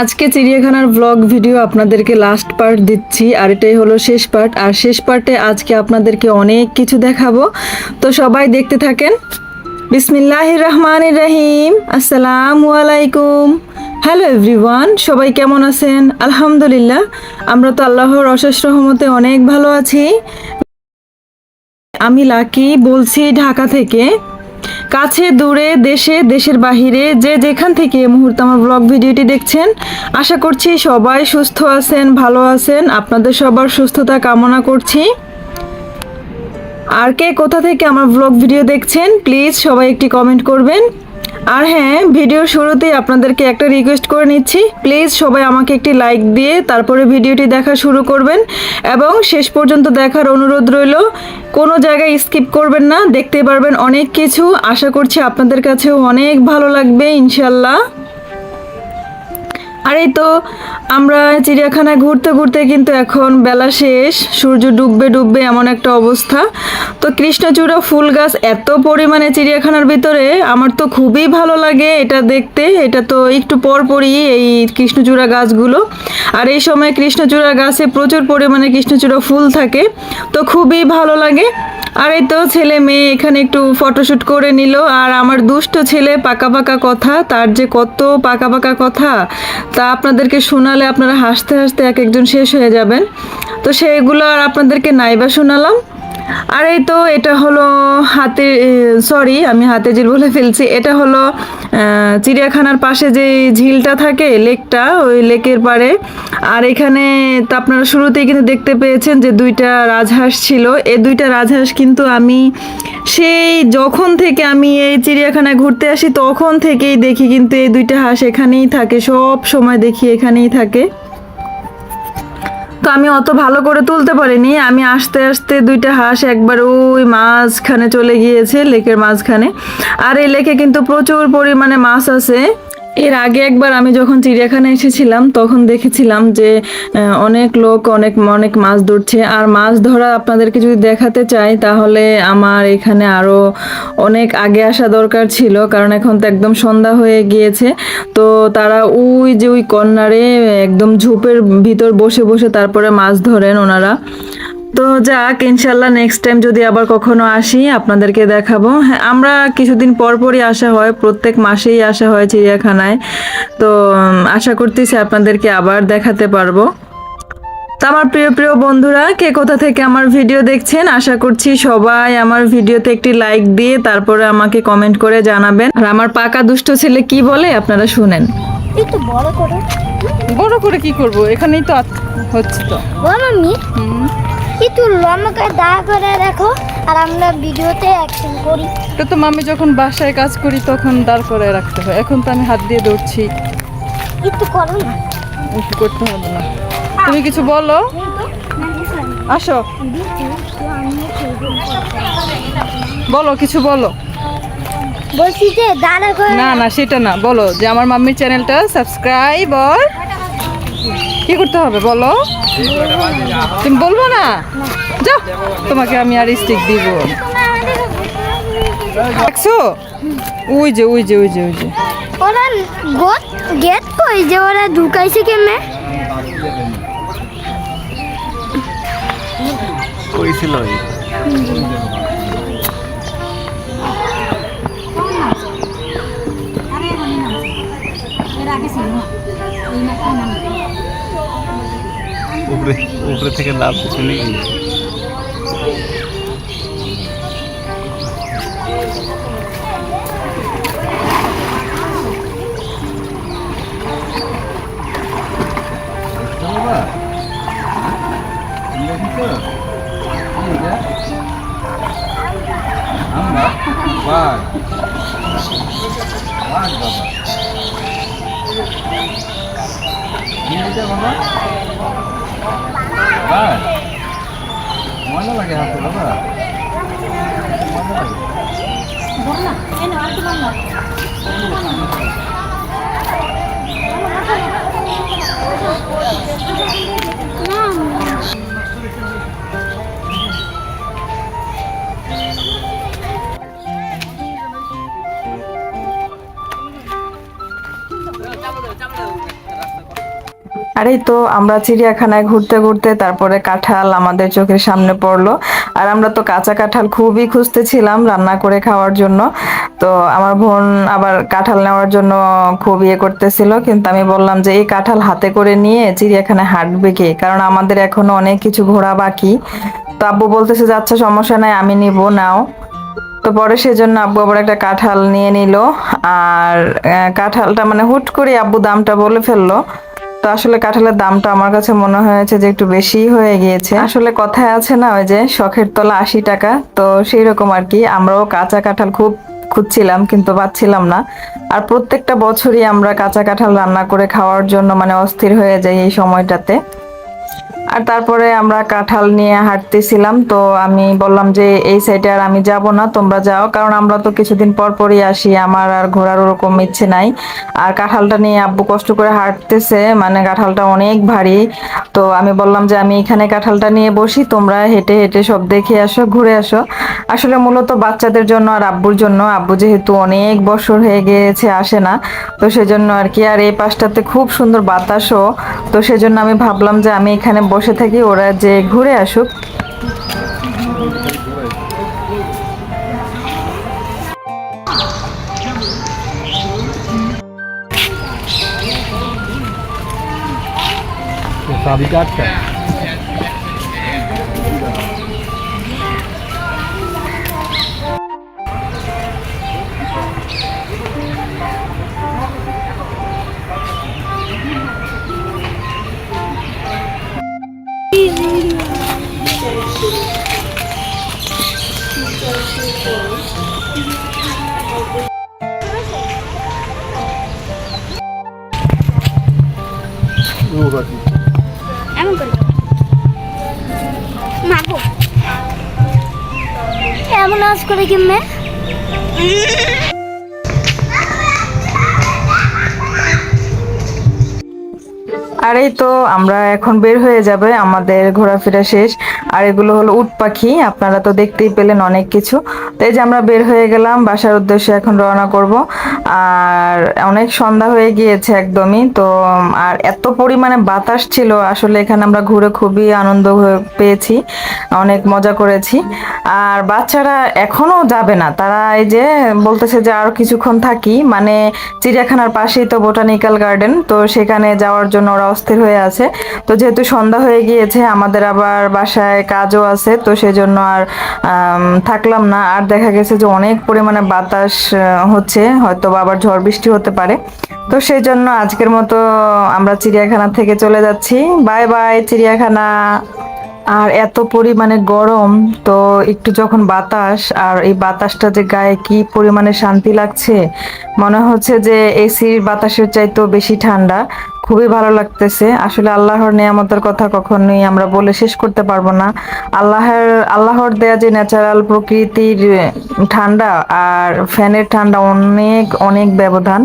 আজকে চিড়িয়াখানার blog video আপনাদেরকে লাস্ট পার্ট দিচ্ছি, আর এটাই হলো শেষ পার্ট আর শেষ পার্টে আজকে আপনাদেরকে অনেক কিছু দেখাবো। তো সবাই দেখতে থাকেন। বিসমিল্লাহ রহমান রহিম। আসসালামু আলাইকুম। হ্যালো এভরিওয়ান সবাই কেমন আছেন? আলহামদুলিল্লাহ, আমরা তো আল্লাহর অশেষ রহমতে অনেক ভালো আছি। আমি লাকি, বলছি ঢাকা থেকে। কাছে, দূরে, দেশে, দেশের বাহিরে যে যেখান থেকে এই মুহূর্তে আমার ব্লগ ভিডিওটি দেখছেন, আশা করছি সবাই সুস্থ আছেন, ভালো আছেন, আপনাদের সবার সুস্থতা কামনা করছি। আর কে কোথা থেকে আমার ব্লগ ভিডিও দেখছেন প্লিজ সবাই একটি কমেন্ট করবেন। আর হ্যাঁ ভিডিওর শুরুতেই আপনাদেরকে একটা রিকোয়েস্ট করে নিচ্ছি। প্লিজ সবাই আমাকে একটি লাইক দিয়ে তারপরে ভিডিওটি দেখা শুরু করবেন। এবং শেষ পর্যন্ত দেখার অনুরোধ রইল, কোনো জায়গায় স্কিপ করবেন না, দেখতে পারবেন অনেক কিছু। আশা করছি আপনাদের কাছেও অনেক ভালো লাগবে, ইনশাল্লাহ। আর এই তো, আমরা চিড়িয়াখানায় ঘুরতে ঘুরতে কিন্তু এখন বেলা শেষ, সূর্য ডুববে ডুববে এমন একটা অবস্থা। তো কৃষ্ণচূড়া ফুল গাছ এত পরিমাণে চিড়িয়াখানার ভিতরে, আমার তো খুবই ভালো লাগে এটা দেখতে। এটা তো একটু পর পরই এই কৃষ্ণচূড়া গাছগুলো। আর এই সময় কৃষ্ণচূড়া গাছে প্রচুর পরিমাণে কৃষ্ণচূড়া ফুল থাকে, তো খুবই ভালো লাগে। আর এই তো ছেলে মেয়ে এখানে একটু ফটোশ্যুট করে নিল, আর আমার দুষ্ট ছেলে পাকা পাকা কথা, তার যে কত পাকা পাকা কথা তা আপনাদেরকে শোনালে আপনারা হাসতে হাসতে এক একজন শেষ হয়ে যাবেন। তো সেইগুলো আর আপনাদেরকে নাইবা শোনালাম। আর এই তো এটা হলো হাতে সরি আমি হাতে ঝিল বলে ফেলছি, এটা হলো চিড়িয়াখানার পাশে যে ঝিলটা থাকে, লেকটা, ওই লেকের পাড়ে। আর এখানে তো আপনারা শুরুতেই কিন্তু দেখতে পেয়েছেন যে দুইটা রাজহাঁস ছিল। এই দুইটা রাজহাঁস কিন্তু আমি সেই যখন থেকে আমি এই চিড়িয়াখানায় ঘুরতে আসি, তখন থেকেই দেখি কিন্তু এই দুইটা হাঁস এখানেই থাকে, সব সময় দেখি এখানেই থাকে। তো আমি অত ভালো করে তুলতে পারিনি। আমি আসতে আসতে দুইটা হাঁস একবার ওই মাঝখানে চলে গিয়েছে, লেকের মাঝখানে। আর এই লেকে কিন্তু প্রচুর পরিমাণে মাছ আছে। এর আগে একবার আমি যখন চিড়িয়াখানায় এসেছিলাম, তখন দেখেছিলাম যে অনেক লোক, অনেক অনেক মাছ ধরছে। আর মাছ ধরা আপনাদেরকে যদি দেখাতে চাই, তাহলে আমার এখানে আরও অনেক আগে আসা দরকার ছিল, কারণ এখন তো একদম সন্ধ্যা হয়ে গিয়েছে। তো তারা ওই যে ওই কর্নারে একদম ঝোপের ভিতর বসে বসে তারপরে মাছ ধরেন ওনারা। তো যাক ইনশাল্লাহ নেক্সট টাইম যদি আবার কখনো আসি আপনাদেরকে দেখাবো। হ্যাঁ আমরা কিছুদিন পর পরই আসা হয় প্রত্যেক মাসেই আসা হয় চিড়িয়াখানায়। তো আশা করতেছি আপনাদেরকে আবার দেখাতে পারব। তো আমার প্রিয় প্রিয় বন্ধুরা কে কোথা থেকে আমার ভিডিও দেখছেন আশা করছি সবাই আমার ভিডিওতে একটি লাইক দিয়ে তারপরে আমাকে কমেন্ট করে জানাবেন। আর আমার পাকা দুষ্ট ছেলে কি বলে আপনারা শুনেন। একটু বড় করো। বড় করে কি করব? এখানেই তো হচ্ছে তো। ও মাম্মি লম্বা করে রাখো আর আমরা ভিডিওতে অ্যাকশন করি। এটা তো মামি যখন বাসায় কাজ করি তখন দাঁড় করে রাখতে হয়। এখন তো আমি হাত দিয়ে দৌড়ছি একটু করো না। একটু করতে হবে না। তুমি কিছু বলো? আসো। বলো কিছু বলো। বলছি যে দাঁড়া করে না না সেটা না। বলো যে আমার মাম্মির চ্যানেলটা সাবস্ক্রাইব আর কি করতে হবে বলো? তুমি বলব না? যাও তোমাকে আমি আর স্টিক দিব। দেখছ? ওই যে ওই যে ওই যে ওই যে। ওরা গোট গেট কই যে ওরা ঢুকাইছে কেমনে? কইছিল উপরে উপরে থেকে লাভ শুনে আমরা বাঘ বাঘ বাবা কি এটা বাবা। মজা লাগে হাতে বাবা। মজা লাগে। আর এই তো আমরা চিড়িয়াখানায় ঘুরতে ঘুরতে তারপরে কাঁঠাল আমাদের চোখের সামনে পড়ল। আর আমরা তো কাঁচা কাঁঠাল খুবই খুঁজতেছিলাম রান্না করে খাওয়ার জন্য। তো আমার বোন আবার কাঁঠাল নেওয়ার জন্য খুব ইয়ে করতেছিল। কিন্তু আমি বললাম যে, এই কাঁঠাল হাতে করে নিয়ে চিড়িয়াখানায় হাঁটবে কে? কারণ আমাদের এখনও অনেক কিছু ঘোরা বাকি। তো আব্বু বলতেছে, যে আচ্ছা সমস্যা নাই, আমি নিব, নাও। তো পরে সেজন্য আব্বু আবার একটা কাঁঠাল নিয়ে নিল। আর কাঁঠালটা মানে হুট করে আব্বু দামটা বলে ফেলল। তো আসলে কাঁঠালের দামটা আমার কাছে মনে হয়েছে যে একটু বেশি হয়ে গিয়েছে। আসলে কথায় আছে না, ওই যে শখের তলা আশি টাকা, তো সেই রকম আর কি। আমরাও কাঁচা কাঁঠাল খুব খুঁজছিলাম, কিন্তু পাচ্ছিলাম না। আর প্রত্যেকটা বছরই আমরা কাঁচা কাঁঠাল রান্না করে খাওয়ার জন্য মানে অস্থির হয়ে যাই এই সময়টাতে। আর তারপরে আমরা কাঁঠাল নিয়ে হাঁটতেছিলাম, তো আমি বললাম যে এই সাইডে আর আমি যাব না, তোমরা যাও, কারণ আমরা তো কিছুদিন পর পরই আসি, আমার আর ঘোরার ওরকম ইচ্ছে নাই। আর কাঁঠালটা নিয়ে আব্বু কষ্ট করে হাঁটতেছে মানে কাঁঠালটা অনেক ভারী, তো আমি বললাম যে আমি এখানে কাঁঠালটা নিয়ে বসি, তোমরা হেঁটে হেঁটে সব দেখে আসো, ঘুরে আসো। আসলে মূলত বাচ্চাদের জন্য আর আব্বুর জন্য, আব্বু যেহেতু অনেক বছর হয়ে গিয়েছে, আসে না, তো সেজন্য আর কি, আর এই পাশটাতে খুব সুন্দর বাতাসও, তো সেজন্য আমি ভাবলাম যে আমি এখানে বসে বসে থাকি ওরা যে ঘুরে আসুক। সাবিকাটা এমন আজ করে কিমে আর এই তো, আমরা এখন বের হয়ে যাবে, আমাদের ঘোরাফেরা শেষ। আর এগুলো হলো উট পাখি, আপনারা তো দেখতেই পেলেন অনেক কিছু। তো এই যে আমরা বের হয়ে গেলাম, বাসার উদ্দেশ্যে এখন রওনা করব। আর অনেক সন্ধ্যা হয়ে গিয়েছে একদমই, তো, আর এত পরিমাণে বাতাস ছিল, আসলে এখানে আমরা ঘুরে খুবই আনন্দ পেয়েছি, অনেক মজা করেছি। আর বাচ্চারা এখনও যাবে না, তারা এই যে বলতেছে যে আরও কিছুক্ষণ থাকি মানে চিড়িয়াখানার পাশেই তো বোটানিক্যাল গার্ডেন, তো সেখানে যাওয়ার জন্য ওরা অস্থির হয়ে আছে। তো যেহেতু সন্ধ্যা হয়ে গিয়েছে, আমাদের আবার বাসায় কাজও আছে, তো সেজন্য আর থাকলাম না। আর দেখা গেছে যে অনেক পরিমাণে বাতাস হচ্ছে হয়তো আবার ঝড় বৃষ্টি হতে পারে। তো সেই জন্য আজকের মতো আমরা চিড়িয়াখানা থেকে চলে যাচ্ছি। বাই বাই চিড়িয়াখানা। আর এত পরিমাণে গরম, তো একটু যখন বাতাস, আর এই বাতাসটা যে গায়ে কি পরিমাণে শান্তি লাগছে, মনে হচ্ছে যে এসির বাতাসের চাইতেও বেশি ঠান্ডা। খুবই ভালো লাগতেছে। আসলে আল্লাহর নিয়ামতের কথা কখনোই আমরা বলে শেষ করতে পারব না। আল্লাহর আল্লাহর দেয়া যে ন্যাচারাল প্রকৃতির ঠান্ডা আর ফ্যানের ঠান্ডা অনেক অনেক ব্যবধান।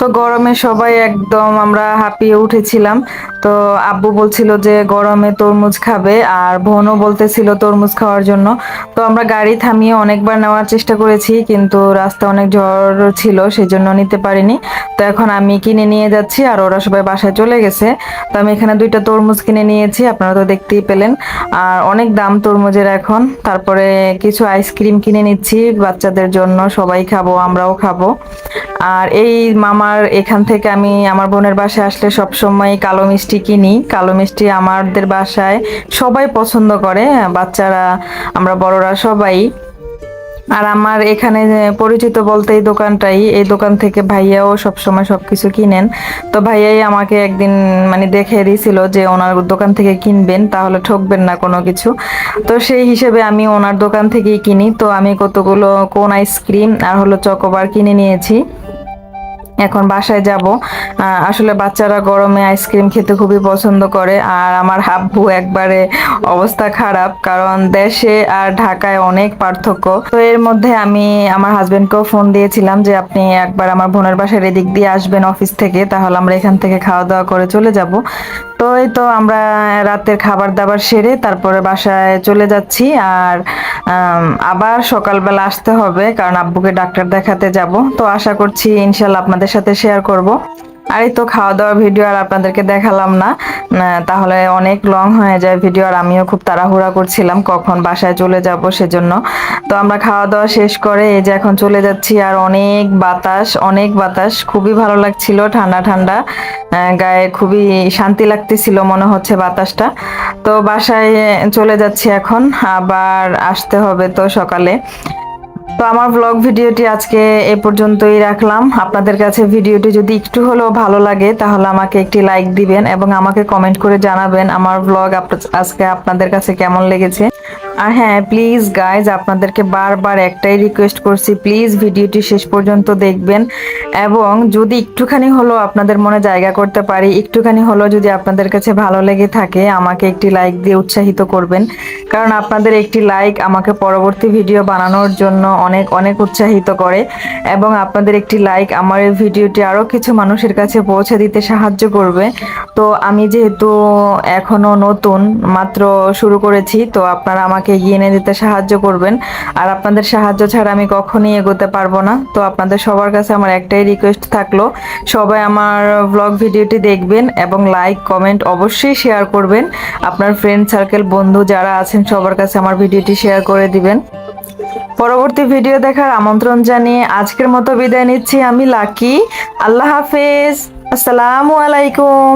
তো গরমে সবাই একদম আমরা হাঁপিয়ে উঠেছিলাম। তো আব্বু বলছিল যে, গরমে তরমুজ খাবে। আর বোনও বলতেছিল তরমুজ খাওয়ার জন্য। তো আমরা গাড়ি থামিয়ে অনেকবার নেওয়ার চেষ্টা করেছি, কিন্তু রাস্তা অনেক ঝড় ছিল সেই জন্য নিতে পারিনি। তো এখন আমি কিনে নিয়ে যাচ্ছি আর ওরা সবাই বাসায় চলে গেছে। তো আমি এখানে দুইটা তরমুজ কিনে নিয়েছি, আপনারা তো দেখতেই পেলেন। আর অনেক দাম তরমুজের এখন। তারপরে কিছু আইসক্রিম কিনে নিচ্ছি বাচ্চাদের জন্য, সবাই খাব, আমরাও খাব। আর এই মামার এখান থেকে আমি আমার বোনের বাসায় আসলে সব সময় কালো মিষ্টি কিনি। কালো মিষ্টি আমাদের বাসায় সবাই পছন্দ করে, বাচ্চারা, আমরা বড়রা সবাই। আর আমার এখানে পরিচিত বলতে এই দোকানটাই। এই দোকান থেকে ভাইয়াও সবসময় সব কিছু কিনেন। তো ভাইয়াই আমাকে একদিন মানে দেখে দিয়েছিল যে ওনার দোকান থেকে কিনবেন, তাহলে ঠকবেন না কোনো কিছু। তো সেই হিসেবে আমি ওনার দোকান থেকেই কিনি। তো আমি কতগুলো কোন আইসক্রিম আর হলো চকোবার কিনে নিয়েছি। এখন বাসায় যাব। আসলে বাচ্চারা গরমে আইসক্রিম খেতে খুবই পছন্দ করে। আর আমার হাব্বু একবারে অবস্থা খারাপ, কারণ দেশে আর ঢাকায় অনেক পার্থক্য। তো এর মধ্যে আমি আমার হাজবেন্ডকেও ফোন দিয়েছিলাম যে, আপনি একবার আমার বোনের বাসার এদিক দিয়ে আসবেন অফিস থেকে, তাহলে আমরা এখান থেকে খাওয়া দাওয়া করে চলে যাব। তো এই তো আমরা রাতের খাবার দাবার সেরে তারপরে বাসায় চলে যাচ্ছি। আর আবার সকালবেলা আসতে হবে, কারণ আব্বুকে ডাক্তার দেখাতে যাব। তো আশা করছি ইনশাল্লাহ আপনাদের সাথে শেয়ার করব। আর এই তো খাওয়া দাওয়ার ভিডিও আর আপনাদেরকে দেখালাম না, তাহলে অনেক লং হয়ে যায় ভিডিও আর আমিও খুব তাড়াহুড়া করছিলাম কখন বাসায় চলে যাব সেজন্য। তো আমরা খাওয়া দাওয়া শেষ করে এই যে এখন চলে যাচ্ছি আর অনেক বাতাস অনেক বাতাস। খুবই ভালো লাগছিল ঠান্ডা ঠান্ডা। গায়ে খুবই শান্তি লাগতেছিল মনে হচ্ছে বাতাসটা। তো বাসায় চলে যাচ্ছি এখন আবার আসতে হবে তো সকালে। তো আমার ব্লগ ভিডিওটি আজকে এ পর্যন্তই রাখলাম। আপনাদের কাছে ভিডিওটি যদি একটু হলেও ভালো লাগে, তাহলে আমাকে একটি লাইক দিবেন এবং আমাকে কমেন্ট করে জানাবেন আমার ব্লগ আজকে আপনাদের কাছে কেমন লেগেছে। আর হ্যাঁ প্লিজ গাইজ আপনাদেরকে বারবার একটাই রিকোয়েস্ট করছি প্লিজ ভিডিওটি শেষ পর্যন্ত দেখবেন। এবং যদি একটুখানি হলেও আপনাদের মনে জায়গা করতে পারি, একটুখানি হলেও যদি আপনাদের কাছে ভালো লেগে থাকে, আমাকে একটি লাইক দিয়ে উৎসাহিত করবেন। কারণ আপনাদের একটি লাইক আমাকে পরবর্তী ভিডিও বানানোর জন্য অনেক অনেক উৎসাহিত করে। এবং আপনাদের একটি লাইক আমার এই ভিডিওটি আরও কিছু মানুষের কাছে পৌঁছে দিতে সাহায্য করবে। তো আমি যেহেতু এখনও নতুন, মাত্র শুরু করেছি, তো আপনারা আমাকে এগিয়ে এনে দিতে সাহায্য করবেন। আর আপনাদের সাহায্য ছাড়া আমি কখনই এগোতে পারব না। তো আপনাদের সবার কাছে আমার একটাই রিকোয়েস্ট থাকল, সবাই আমার ব্লগ ভিডিওটি দেখবেন এবং লাইক কমেন্ট অবশ্যই শেয়ার করবেন। আপনার ফ্রেন্ড সার্কেল বন্ধু যারা আছেন, সবার কাছে আমার ভিডিওটি শেয়ার করে দিবেন। পরবর্তী ভিডিও দেখার আমন্ত্রণ জানিয়ে আজকের মতো বিদায় নিচ্ছি আমি লাকি। আল্লাহ হাফেজ। আসসালামু আলাইকুম।